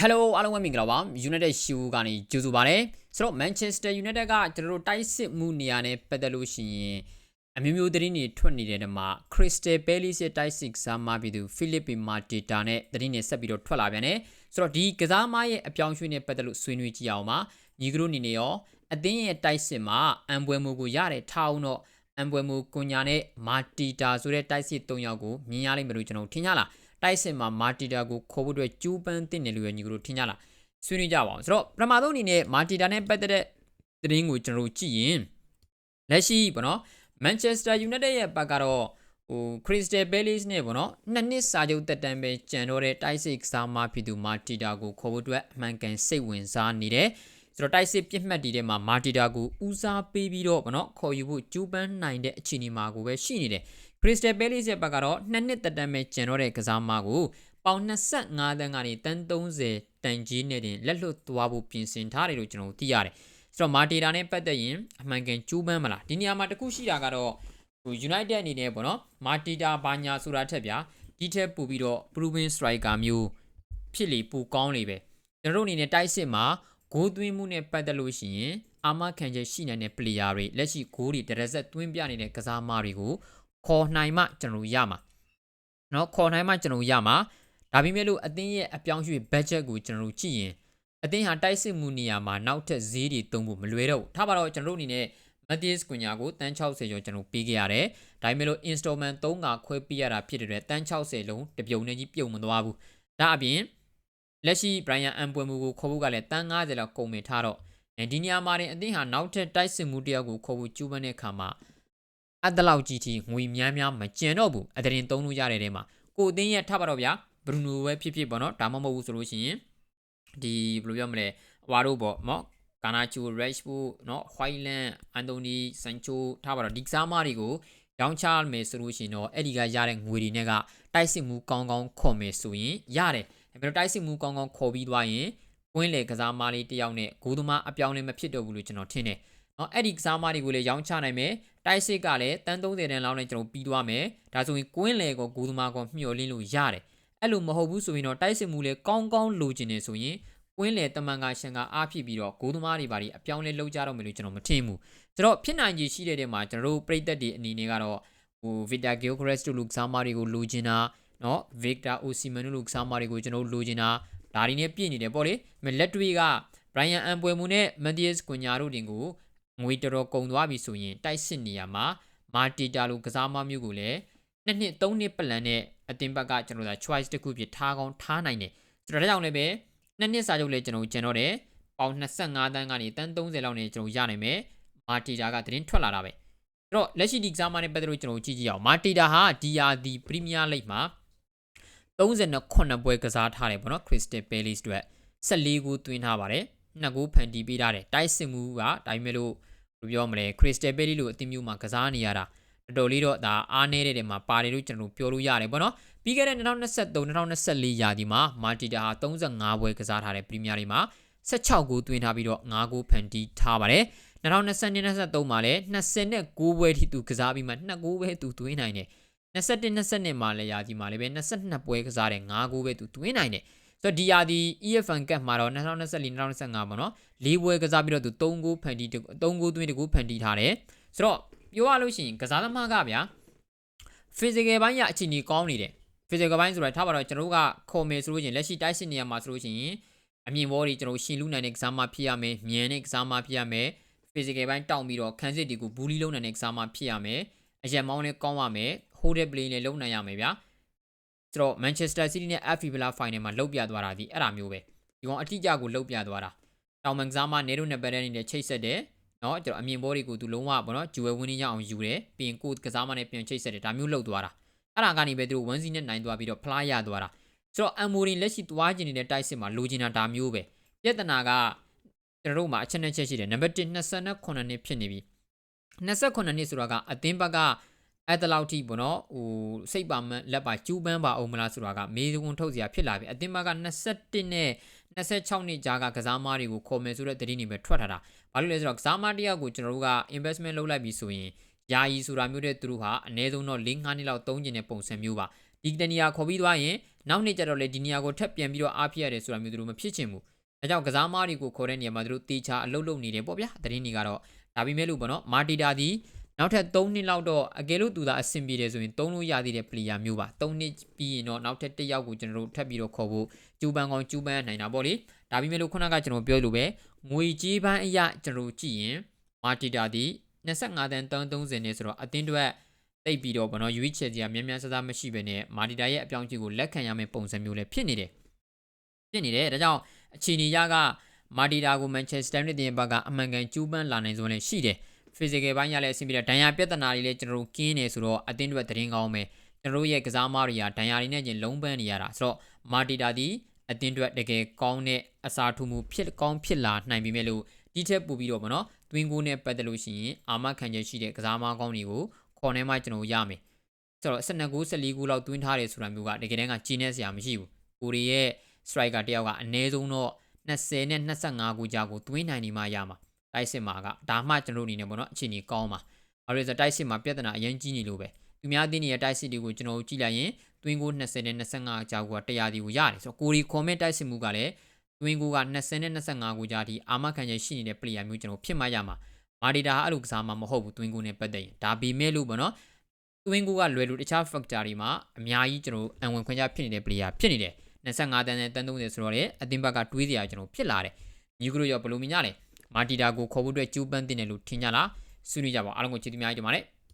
Hello အားလုံးပဲမင်္ဂလာပါ United ရှူကနေကြိုဆိုပါရစေဆိုတော့ Manchester United ကကျွန်တော်တို့တိုက်စစ်မှုနေရာနဲ့ပတ်သက်လို့ရှိရင်အမျိုးမျိုးသတင်းတွေထွက်နေတဲ့တမှာ Crystal Palace ရဲ့တိုက်စစ်ကစားမပြည်သူ Philip Mateta နဲ့သတင်းတွေဆက်ပြီးတော့ထွက်လာပြန်တယ်ဆိုတော့ဒီကစားမရဲ့အပြောင်းအရွှေ့နဲ့ပတ်သက်လို့ဆွေးနွေးကြည့်အောင်ပါညီကတို့အနေနဲ့ရောအသင်းရဲ့တိုက်စစ်မှာအံပွဲမှုကိုရတဲ့ထားအောင်တော့အံပွဲမှုကွန်ညာနဲ့မာတီတာဆိုတဲ့တိုက်စစ်၃ယောက်ကိုမြင်ရလိမ့်မယ်လို့ကျွန်တော်ထင်ကြလား တိုက်စစ်မှာမာတီတာကိုခေါ်ဖို့အတွက်ကျူးပန်းတင်တယ်လို့ရညီကတို့ထင်ကြလားဆွေးနွေးကြပါအောင်ဆိုတော့ပထမဆုံးအနေနဲ့မာတီတာနဲ့ပတ်သက်တဲ့သတင်းကိုကျွန်တော်တို့ကြည့်ရင်လက်ရှိပေါ့နော် Manchester United ရဲ့ဘက်ကတော့ဟို Crystal Palace နဲ့ပေါ့နော်နှစ်နှစ်စာချုပ်တက်တမ်းပဲကြံတော့တဲ့တိုက်စစ်ကစားမဖြစ်သူမာတီတာကိုခေါ်ဖို့အတွက်အမှန်ကန်စိတ်ဝင်စားနေတယ်ဆိုတော့တိုက်စစ်ပြစ်မှတ်တီထဲမှာမာတီတာကိုဦးစားပေးပြီးတော့ဗောနော်ခေါ်ယူဖို့ကြိုးပမ်းနိုင်တဲ့အခြေအနေမှာကိုပဲရှိနေတယ် ခရစ္စတယ်ဘဲလီရဲ့ဘက်ကတော့နှစ်နှစ်တက်တမ်းပဲကျန်တော့တဲ့ကစားမကိုပေါင်25တန်းကနေတန်း30တန်ကြီးနဲ့တင်လက်လွတ်သွားဖို့ပြင်ဆင်ထားတယ်လို့ကျွန်တော်တို့သိရတယ်ဆိုတော့မာတီတာနဲ့ပတ်သက်ရင်အမှန်ကန်ကြိုးပမ်းမလားဒီနေရာမှာတခုရှိတာကတော့ဟို United အနေနဲ့ပေါ့နော်မာတီတာဘာညာဆိုတာထက်ဗျာဒီထက်ပိုပြီးတော့ proven striker မျိုးဖြစ်လေပိုကောင်းလေပဲကျွန်တော်တို့အနေနဲ့တိုက်စစ်မှာဂိုးသွင်းမှုနဲ့ပတ်သက်လို့ရှိရင်အာမခံချက်ရှိနိုင်တဲ့ player တွေလက်ရှိဂိုးတွေတရက်ဆက်သွင်းပြနေတဲ့ကစားမတွေကို ခေါ်နိုင်မှကျွန်တော်ရမှာเนาะခေါ်နိုင်မှကျွန်တော်ရမှာဒါပေမဲ့လို့အသင်းရဲ့အပြောင်းရွှေ့ budget ကိုကျွန်တော်ကြည့်ရင်အသင်းဟာတိုက်စစ်မှုနေရာမှာနောက်ထပ်ဈေးတွေတုံးဖို့မလွယ်တော့ဘူးထားပါတော့ကျွန်တော်တို့အနေနဲ့ Matthias Cunha ကိုတန်း60ကျော်ကျွန်တော်ပေးခဲ့ရတယ်ဒါပေမဲ့လို့ installment 3ကခွဲပေးရတာဖြစ်တဲ့အတွက်တန်း60လုံးတပြုံနဲ့ကြီးပြုံမသွားဘူးဒါအပြင်လက်ရှိ Brian အန်ပွဲမှုကိုခေါ်ဖို့ကလည်းတန်း90လောက်ကုန်မြထားတော့ဒီနေရာမှာတင်အသင်းဟာနောက်ထပ်တိုက်စစ်မှုတယောက်ကိုခေါ်ဖို့ကြိုးပမ်းတဲ့အခါမှာ အဲ့တလောက်ကြီးကြီးငွေများများမကျန်တော့ဘူးအတရင်သုံးလို့ရတဲ့ထဲမှာကိုအသင်းရဲ့ထပ်ပါတော့ဗျာဘရူနိုပဲဖြစ်ဖြစ်ပေါ့နော်ဒါမှမဟုတ်ဘူးဆိုလို့ရှိရင်ဒီဘယ်လိုပြောမလဲဟွာတို့ပေါ့နော်ကာနာချိုရက်ရှ်ဖို့နော်ဟွိုင်လန်အန်တိုနီဆန်ချိုထားပါတော့ဒီကစားမတွေကိုရောင်းချမယ်ဆိုလို့ရှိရင်တော့အဲ့ဒီကရတဲ့ငွေတွေနဲ့ကတိုက်စစ်မှုကောင်းကောင်းခေါ်မယ်ဆိုရင်ရတယ်ဒါပေမဲ့တိုက်စစ်မှုကောင်းကောင်းခေါ်ပြီးသွားရင်ကွင်းလေကစားမလေးတယောက်နဲ့ဂိုးသမားအပြောင်းလဲမဖြစ်တော့ဘူးလို့ကျွန်တော်ထင်တယ် နော်အဲ့ဒီကစားမတွေကိုလည်းရောင်းချနိုင်မယ်တိုက်စစ်ကလည်းတန်း30တန်းလောက်နဲ့ကျွန်တော်ပြီးသွားမယ်ဒါဆိုရင်ကွင်းလေကိုဂူသမားကိုမျှော်လင့်လို့ရတယ်အဲ့လိုမဟုတ်ဘူးဆိုရင်တော့တိုက်စစ်မှုလည်းကောင်းကောင်းလိုချင်နေဆိုရင်ကွင်းလေတမန်ကရှင်ကအားဖြစ်ပြီးတော့ဂိုးသမားတွေဘာတွေအပြောင်းလဲလုပ်ကြတော့မယ်လို့ကျွန်တော်မထင်ဘူးကျွန်တော်ဖြစ်နိုင်ခြေရှိတဲ့နေရာမှာကျွန်တော်တို့ပြည်သက်တွေအနေနဲ့ကတော့ဟိုဗီတာဂီယိုဂရက်စ်တို့လူကစားမတွေကိုလိုချင်တာနော်ဗစ်တာအိုစီမန်တို့လူကစားမတွေကိုကျွန်တော်တို့လိုချင်တာဒါတွေနဲ့ပြည့်နေတယ်ပေါ့လေလက်တွေကဘရိုင်ယန်အန်ပွဲမှုနဲ့မန်တီးယပ်စ်ကွန်ညာတို့တင်ကို ငွေတော်တော်ကုန်သွားပြီဆိုရင်တိုက်စစ်နေရမှာမာတီတာလိုကစားမမျိုးကိုလည်းနှစ်နှစ်သုံးနှစ်ပလန်နဲ့အတင်ဘက်ကကျွန်တော်တို့ choice တစ်ခုဖြစ်ထားကောင်းထားနိုင်တယ်ဆိုတော့ဒါကြောင့်လည်းပဲနှစ်နှစ်စာချုပ်လည်းကျွန်တော်ကျန်တော့တယ်ပေါင်25တန်းကနေတန်း30လောက်နဲ့ကျွန်တော်ရနိုင်မယ်မာတီတာကသတင်းထွက်လာတာပဲအဲ့တော့လက်ရှိဒီကစားမနဲ့ပတ်သက်လို့ကျွန်တော်ကြည့်ကြည့်အောင်မာတီတာဟာ DRD Premier League မှာ39ပွဲကစားထားတယ်ပေါ့နော် Crystal Palace အတွက်14ဂိုးသွင်းထားပါတယ် နှစ်ဂိုးဖန်တီးပေးထားတယ်တိုက်စစ်မှုကဒါပေမဲ့လို့ဘယ်လိုပြောမလဲ Crystal Palace လို့အသင်းမျိုးမှာကစားနေရတာတော်တော်လေးတော့ဒါအားနေတဲ့တဲ့မှာပါတယ်လို့ကျွန်တော်တို့ပြောလို့ရတယ်ပေါ့နော်ပြီးခဲ့တဲ့2023 2024ရာသီမှာမာတီတာဟာ35ပွဲကစားထားတဲ့ပရီးမီးယားလိမှာ16ဂိုးသွင်းထားပြီးတော့5ဂိုးဖန်တီးထားပါတယ်2022-23မှာလည်း29ပွဲထိသူကစားပြီးမှ2ဂိုးပဲသူသွင်းနိုင်တယ်21-22မှာလည်းရာသီမှာလည်းပဲ22ပွဲကစားတယ်5ဂိုးပဲသူသွင်းနိုင်တယ် ဆိုတော့ဒီရာသီ EFN Cup မှာတော့2024-2025ပေါ့နော်၄ပွဲကစားပြီးတော့သူ3ဂိုးဖန်တီး3ဂိုးသွင်း2ဂိုးဖန်တီးထားတယ်ဆိုတော့ပြောရလို့ရှိရင်ကစားသမားကဗျာ physical ဘိုင်းရအခြေအနေကောင်းနေတယ် physical ဘိုင်းဆိုတာထားပါတော့ကျွန်တော်တို့ကခေါ်မယ်ဆိုလို့ရှိရင်လက်ရှိတိုက်စစ်နေရာမှာဆိုလို့ရှိရင်အမြင်ဘောတွေကျွန်တော်ရှင်လူနိုင်တဲ့ကစားမဖြစ်ရမယ်မြန်တဲ့ကစားမဖြစ်ရမယ် physical ဘိုင်းတောင်းပြီးတော့ခန်းစစ်တွေကိုဘူးလီလုံးနိုင်တဲ့ကစားမဖြစ်ရမယ်အရက်မောင်းလည်းကောင်းရမယ် hold play လည်းလုံးနိုင်ရမယ်ဗျာ ကျွန်တော် Manchester City နဲ့ FA Villa Final မှာလှုပ်ပြသွားတာဒီအဲ့ဒါမျိုးပဲဒီကောင်အတိအကျကိုလှုပ်ပြသွားတာတောင်မန်ကစားမနေတို့နဲ့ပတ်သက်နေတဲ့ချိတ်ဆက်တယ်နော်ကျွန်တော်အမြင်ဘောတွေကိုသူလုံးဝပေါ့နော်ဂျူဝဲဝင်းနေရအောင်ယူတယ်ပြီးရင်ကိုကစားမနဲ့ပြန်ချိတ်ဆက်တယ်ဒါမျိုးလှုပ်သွားတာအဲ့ဒါကနေပဲသူတို့1စီနဲ့နိုင်သွားပြီးတော့ဖလားရသွားတာဆိုတော့အမ်မိုရင်လက်ရှိသွားကျင်နေတဲ့တိုက်စစ်မှာလိုချင်တာဒါမျိုးပဲပြဿနာကကျွန်တော်တို့မှာအချက်နဲ့ချက်ရှိတယ်နံပါတ်1 29နှစ်ဖြစ်နေပြီ28နှစ်ဆိုတာကအသင်းဘက်က အဲ့တလောက်ထိပေါ့နော်ဟိုစိတ်ပါမလက်ပါကျူးပန်းပါအောင်မလားဆိုတာကမေးခွန်းထုတ်စရာဖြစ်လာပြီအသင်းဘက်က21နဲ့26နှစ်ကြာကကစားမားတွေကိုခေါ်မယ်ဆိုတဲ့သတင်းတွေပဲထွက်ထားတာဘာလို့လဲဆိုတော့ကစားမားတယောက်ကိုကျွန်တော်တို့က investment လုပ်လိုက်ပြီဆိုရင်ယာယီဆိုတာမျိုးတဲ့သူတို့ဟာအနည်းဆုံးတော့၄ -5 နှစ်လောက်သုံးကျင်တဲ့ပုံစံမျိုးပါဒီတနေရာခေါ်ပြီးသွားရင်နောက်နေ့ကျတော့လေဒီနေရာကိုထပ်ပြန်ပြီးတော့အားပြရတယ်ဆိုတာမျိုးသူတို့မဖြစ်ချင်ဘူးဒါကြောင့်ကစားမားတွေကိုခေါ်တဲ့နေရာမှာသူတို့တေချာအလုပ်လုပ်နေတယ်ပေါ့ဗျာသတင်းတွေကတော့ဒါပေမဲ့လို့ပေါ့နော်မာတီတာဒီ နောက်ထပ်3နှစ်လောက်တော့အကယ်လို့သူသာအဆင်ပြေတယ်ဆိုရင်3လို့ရသေးတဲ့ player မျိုးပါ3နှစ်ပြီးရင်တော့နောက်ထပ်တစ်ယောက်ကိုကျွန်တော်တို့ထပ်ပြီးတော့ခေါ်ဖို့ကျူပန်ကောင်ကျူပန်နိုင်တာပေါ့လေဒါပေမဲ့လို့ခုနကကျွန်တော်ပြောလို့ပဲငွေကြေးပန်းအရာကျွန်တော်ကြည့်ရင်မာတီတာဒီ25တန်း30နဲ့ဆိုတော့အတင်းအတွက်တိတ်ပြီးတော့ဘောနော်ရွေးချယ်စရာများများဆဆမရှိဘဲနဲ့မာတီတာရဲ့အပြောင်းအလဲကိုလက်ခံရမယ့်ပုံစံမျိုးလည်းဖြစ်နေတယ်ဖြစ်နေတယ်ဒါကြောင့်အခြေအနေရကမာတီတာကိုမန်ချက်စတာယူနိုက်တက်ဘက်ကအမှန်ကန်ကျူးပန်းလာနိုင်စွမ်းလည်းရှိတယ် physical ဘိုင်းရလည်းအဆင်ပြေတယ်ဒဏ်ရာပြဿနာတွေလည်းကျွန်တော်တို့ကင်းနေဆိုတော့အတင်းတွေသတင်းကောင်းမယ်ကျွန်တော်တို့ရဲ့ကစားမားတွေကဒဏ်ရာတွေနဲ့ချင်းလုံးပန်းနေရတာဆိုတော့မာတီတာဒီအတင်းတွေတကယ်ကောင်းတဲ့အစာထူမှုဖြစ်ကောင်းဖြစ်လာနိုင်ပြီမဲ့လို့ဒီချက်ပို့ပြီးတော့ဗောနော်တွင်းကိုနဲ့ပတ်သက်လို့ရှိရင်အာမခံချက်ရှိတဲ့ကစားမားကောင်းတွေကိုခေါ်နေမှကျွန်တော်ရမယ်ဆိုတော့12ကူ14ကူလောက်တွင်းထားတယ်ဆိုတာမျိုးကတကယ်တမ်းကကြီးနေစရာမရှိဘူးကိုရီရဲ့ striker တယောက်ကအနည်းဆုံးတော့20နဲ့25ကူကြာကိုတွင်းနိုင်နေမှရမှာ တိုက်စစ်မှာကဒါမှကျွန်တော်တို့အနေနဲ့ပေါ့နော်အခြေအနေကောင်းပါဘာလို့လဲဆိုတော့တိုက်စစ်မှာပြဿနာအရင်ကြီးနေလို့ပဲသူများသိနေတဲ့တိုက်စစ်တွေကိုကျွန်တော်တို့ကြည့်လိုက်ရင်တွင်းကို20နဲ့25ကြာကို100ဒီကိုရတယ်ဆိုတော့ကိုရီကွန်မန့်တိုက်စစ်မှုကလည်းတွင်းကိုက20နဲ့25ကိုကြာဒီအာမခံချက်ရှိနေတဲ့ player မျိုးကျွန်တော်ဖြစ်မှရမှာမာဒီတာကအဲ့လိုကစားမှာမဟုတ်ဘူးတွင်းကိုနဲ့ပတ်သက်ရင်ဒါပေမဲ့လို့ပေါ့နော်တွင်းကိုကလွယ်လို့တခြား factor တွေမှာအများကြီးကျွန်တော်အံဝင်ခွင့်ကြဖြစ်နေတဲ့ player ဖြစ်နေတယ်25တန်းနဲ့တန်း30ဆိုတော့လေအတင်းဘက်ကတွေးစရာကျွန်တော်ဖြစ်လာတယ်ညီကတို့ရောဘယ်လိုမြင်ကြလဲ မာတီတာကိုခေါ်ဖို့အတွက်ကျူးပန်းတင်တယ်လို့ထင်ကြလားဆွေးနွေးကြပါအားလုံးကိုချစ်သူများကြီးတင်ပါတယ်